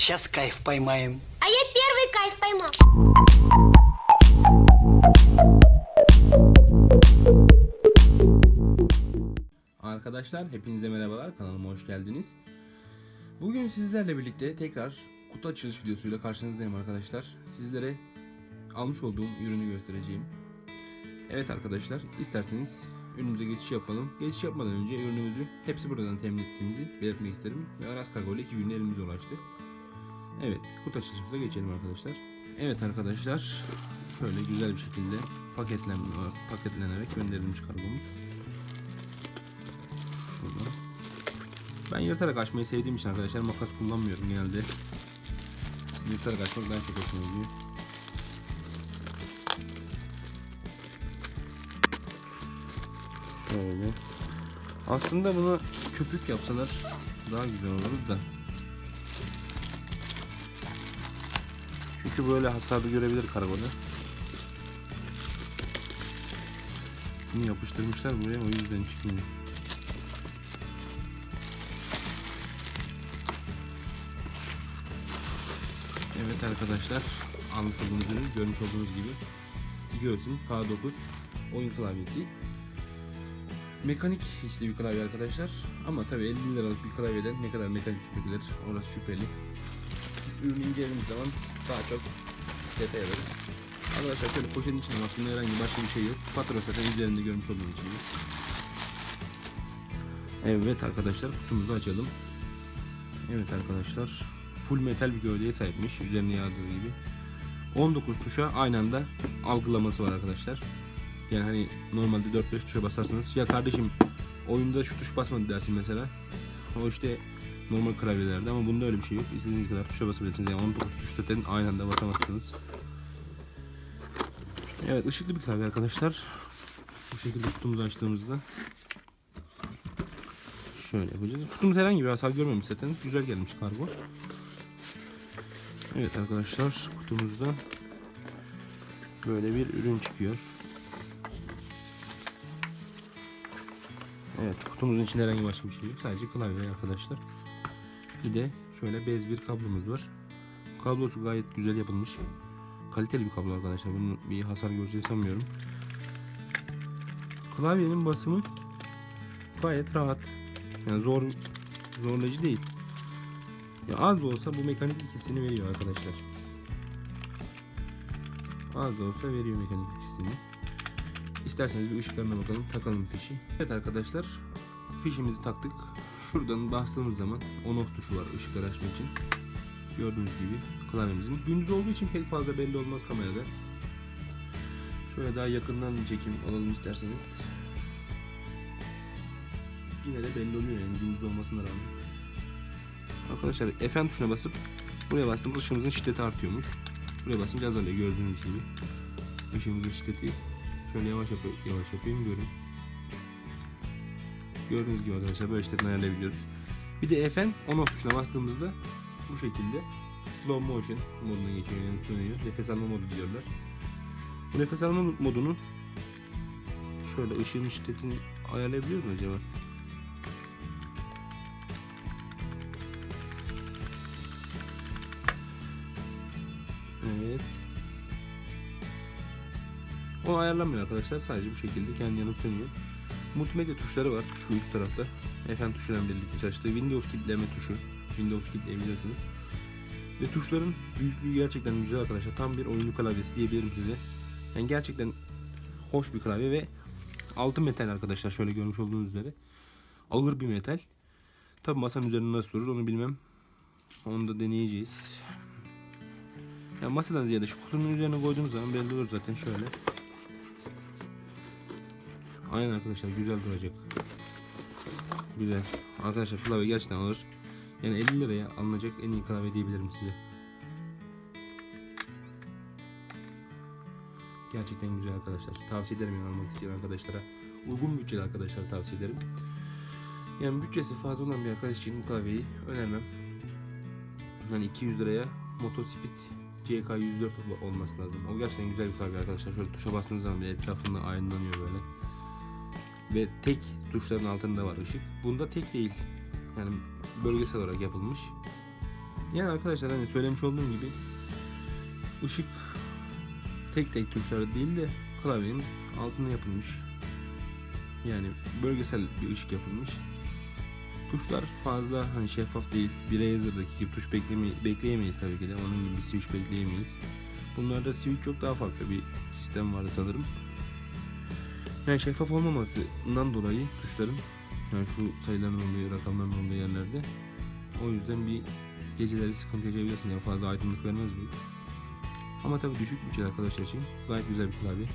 Сейчас кайф поймаем. А я первый кайф поймал. Arkadaşlar hepinize merhabalar kanalıma hoş geldiniz. Bugün sizlerle birlikte tekrar kutu açılış videosuyla karşınızdayım arkadaşlar. Sizlere almış olduğum ürünü göstereceğim. Evet arkadaşlar isterseniz ürünümüze geçiş yapalım. Geçiş yapmadan önce ürünümüzü hepsi buradan temin ettiğimizi belirtmek isterim. Ve Aras Kargo ile 2 günde elimize ulaştı. Evet kutu açılışımıza geçelim arkadaşlar. Evet arkadaşlar şöyle güzel bir şekilde paketlen paketlenerek gönderilmiş kargomuz. Şurada. Ben yırtarak açmayı sevdiğim için arkadaşlar makas kullanmıyorum genelde. Yırtarak açmak daha çok hoşuma gidiyor. Şöyle. Aslında buna köpük yapsalar daha güzel olur da. Çünkü böyle hasarı görebilir karakola. Bunu yapıştırmışlar buraya o yüzden çıkmıyor. Evet arkadaşlar almış olduğumuz ürün görmüş olduğunuz gibi Gigahertz'in K9 oyun klavyesi Mekanik hisli bir klavye arkadaşlar ama tabi 50 liralık bir klavyeden ne kadar mekanik çıkabilir orası şüpheli Ürünü incelediğimiz zaman daha çok detay alırız Arkadaşlar şöyle poşetin içinde aslında herhangi başka bir şey yok Fatura zaten üzerinde görmüş olduğunuz gibi Evet arkadaşlar kutumuzu açalım Evet arkadaşlar full metal bir gövdeye sahipmiş üzerine yağdığı gibi. 19 tuşa aynı anda algılaması var arkadaşlar. Yani hani normalde 4-5 tuşa basarsanız ya kardeşim oyunda şu tuş basmadı dersin mesela. O işte normal klavyelerde ama bunda öyle bir şey yok. İstediğiniz kadar tuşa basabilirsiniz. Yani 19 tuş zaten aynı anda basamazsınız. Evet ışıklı bir klavye arkadaşlar. Bu şekilde kutumuzu açtığımızda şöyle yapacağız. Kutumuz herhangi bir hasar görmemiş zaten. Güzel gelmiş kargo. Evet arkadaşlar kutumuzda böyle bir ürün çıkıyor. Evet kutumuzun içinde herhangi başka bir şey yok. Sadece klavye arkadaşlar. Bir de şöyle bez bir kablomuz var. Kablosu gayet güzel yapılmış. Kaliteli bir kablo arkadaşlar. Bunun bir hasar göreceğini sanmıyorum. Klavyenin basımı gayet rahat. Yani zor zorlayıcı değil. Ya az da olsa bu mekanik ikisini veriyor arkadaşlar. Az da olsa veriyor mekanik ikisini. İsterseniz bir ışıklarına bakalım. Takalım fişi. Evet arkadaşlar. Fişimizi taktık. Şuradan bastığımız zaman on off tuşu var ışıkları açmak için. Gördüğünüz gibi klavyemizin. Gündüz olduğu için pek fazla belli olmaz kamerada. Şöyle daha yakından çekim alalım isterseniz. Yine de belli oluyor yani gündüz olmasına rağmen. Arkadaşlar Fn tuşuna basıp buraya bastığımız ışığımızın şiddeti artıyormuş. Buraya basınca azalıyor gördüğünüz gibi. Işığımızın şiddeti şöyle yavaş yap yavaş yapayım görün. Gördüğünüz gibi arkadaşlar böyle şiddetini ayarlayabiliyoruz. Bir de Fn on off tuşuna bastığımızda bu şekilde slow motion moduna geçiyor yani sönüyor. Nefes alma modu diyorlar. Bu nefes alma modunu şöyle ışığın şiddetini ayarlayabiliyor mu acaba? Evet. O ayarlanmıyor arkadaşlar. Sadece bu şekilde kendi yanıp sönüyor. Multimedya tuşları var şu üst tarafta. FM tuşuyla birlikte çalıştığı Windows kilitleme tuşu. Windows kilitleyebiliyorsunuz. Ve tuşların büyüklüğü gerçekten güzel arkadaşlar. Tam bir oyuncu klavyesi diyebilirim size. Yani gerçekten hoş bir klavye ve altı metal arkadaşlar şöyle görmüş olduğunuz üzere. Ağır bir metal. Tabi masanın üzerinde nasıl durur onu bilmem. Onu da deneyeceğiz. Ya masadan ziyade şu kutunun üzerine koyduğunuz zaman belli olur zaten şöyle. Aynen arkadaşlar güzel duracak. Güzel. Arkadaşlar klavye gerçekten alır. Yani 50 liraya alınacak en iyi klavye diyebilirim size. Gerçekten güzel arkadaşlar. Tavsiye ederim yani almak isteyen arkadaşlara. Uygun bütçeli arkadaşlar tavsiye ederim. Yani bütçesi fazla olan bir arkadaş için bu klavyeyi önermem. Yani 200 liraya Motospeed CK104 olması lazım. O gerçekten güzel bir klavye arkadaşlar. Şöyle tuşa bastığınız zaman bile etrafında aydınlanıyor böyle. Ve tek tuşların altında var ışık. Bunda tek değil. Yani bölgesel olarak yapılmış. Yani arkadaşlar hani söylemiş olduğum gibi ışık tek tek tuşları değil de klavyenin altında yapılmış. Yani bölgesel bir ışık yapılmış. Tuşlar fazla hani şeffaf değil. Bir Razer'daki gibi tuş bekleme, bekleyemeyiz tabii ki de. Onun gibi bir switch bekleyemeyiz. Bunlarda switch çok daha farklı bir sistem vardı sanırım. Yani şeffaf olmamasından dolayı tuşların yani şu sayıların olduğu, rakamların olduğu yerlerde o yüzden bir geceleri sıkıntı yaşayabilirsin yani fazla aydınlık vermez bu. Ama tabii düşük bütçeli arkadaşlar için gayet güzel bir klavye.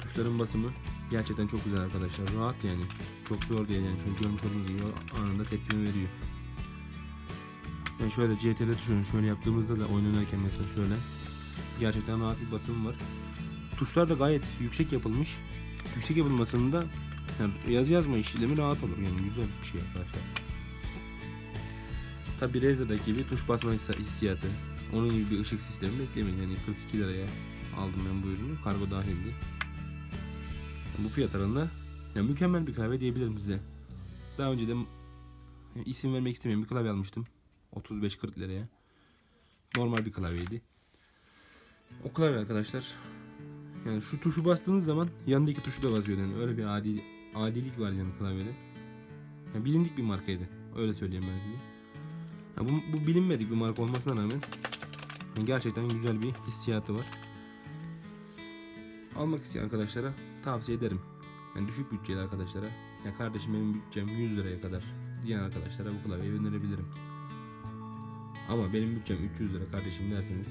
Tuşların basımı gerçekten çok güzel arkadaşlar. Rahat yani. Çok zor değil yani. Çünkü görmüş olduğunuz gibi anında tepkimi veriyor. Yani şöyle CTRL tuşunu şöyle yaptığımızda da oynanırken mesela şöyle gerçekten rahat bir basım var. Tuşlar da gayet yüksek yapılmış. Yüksek yapılmasında yani yazı yazma işlemi rahat olur yani güzel bir şey arkadaşlar. Tabi Razer'daki gibi tuş basma hissi- hissiyatı. Onun gibi bir ışık sistemi beklemeyin. Yani 42 liraya aldım ben bu ürünü. Kargo dahildi. Bu fiyat aralığında yani mükemmel bir klavye diyebilirim size. Daha önce de isim vermek istemiyorum. Bir klavye almıştım. 35-40 liraya. Normal bir klavyeydi. O klavye arkadaşlar. Yani şu tuşu bastığınız zaman yanındaki tuşu da basıyor. Yani öyle bir adil, adilik var yani klavyede. Yani bilindik bir markaydı. Öyle söyleyeyim ben size. Ya bu, bu bilinmedik bir marka olmasına rağmen yani gerçekten güzel bir hissiyatı var. Almak isteyen arkadaşlara tavsiye ederim. Yani düşük bütçeli arkadaşlara. Ya kardeşim benim bütçem 100 liraya kadar diyen arkadaşlara bu klavyeyi önerebilirim. Ama benim bütçem 300 lira kardeşim derseniz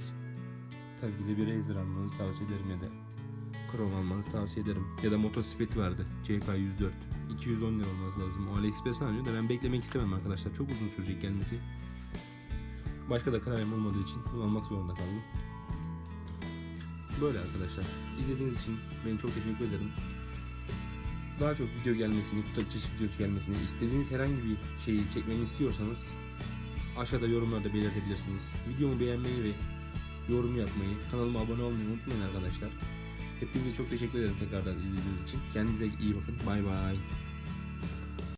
tabii ki de bir Razer almanızı tavsiye ederim ya da Chrome almanızı tavsiye ederim. Ya da motosiklet vardı. CK104. 210 lira olması lazım. O AliExpress'ten alıyor da ben beklemek istemem arkadaşlar. Çok uzun sürecek gelmesi. Başka da klavyem olmadığı için bunu almak zorunda kaldım. Böyle arkadaşlar. İzlediğiniz için ben çok teşekkür ederim. Daha çok video gelmesini, kutu açış videosu gelmesini, istediğiniz herhangi bir şeyi çekmemi istiyorsanız aşağıda yorumlarda belirtebilirsiniz. Videomu beğenmeyi ve yorum yapmayı, kanalıma abone olmayı unutmayın arkadaşlar. Hepinize çok teşekkür ederim tekrardan izlediğiniz için. Kendinize iyi bakın. Bay bay.